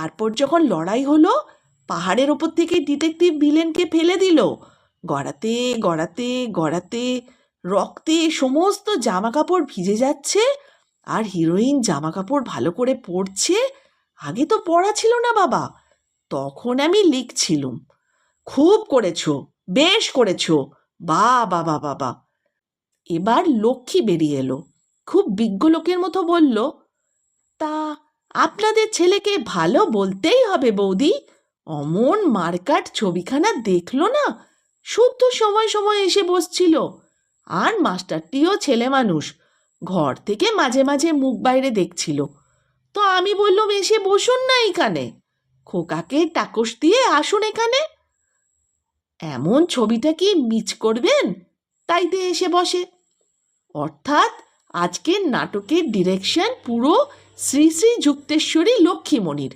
তারপর যখন লড়াই হলো, পাহাড়ের ওপর থেকে ডিটেকটিভ ভিলেনকে ফেলে দিল। গড়াতে গড়াতে গড়াতে রক্তে সমস্ত জামা কাপড় ভিজে যাচ্ছে আর হিরোইন জামা কাপড় ভালো করে পরছে। আগে তো পড়া ছিল না বাবা, তখন আমি লিখছিলুম। খুব করেছ, বেশ করেছ বা বাবা বাবা। এবার লক্ষ্মী বেরিয়ে এলো। খুব বিজ্ঞ লোকের মতো বলল আপনাদের ছেলেকে ভালো বলতেই হবে বৌদি। অমন মার্কাট ছবিখানা দেখল না? শুদ্ধ সময় সময় এসে বসছিল। আর মাস্টারটিও ছেলে মানুষ। ঘর থেকে মাঝে মাঝে মুখ বাইরে দেখছিল। তো আমি বললাম, এসে বসুন না এখানে। খোকাকে টাকস দিয়ে আসুন এখানে। এমন ছবিটা কি মিচ করবেন? তাইতে এসে বসে। অর্থাৎ আজকের নাটকের ডিরেকশন পুরো শ্রী শ্রী যুক্তেশ্বরী লক্ষ্মীমণির।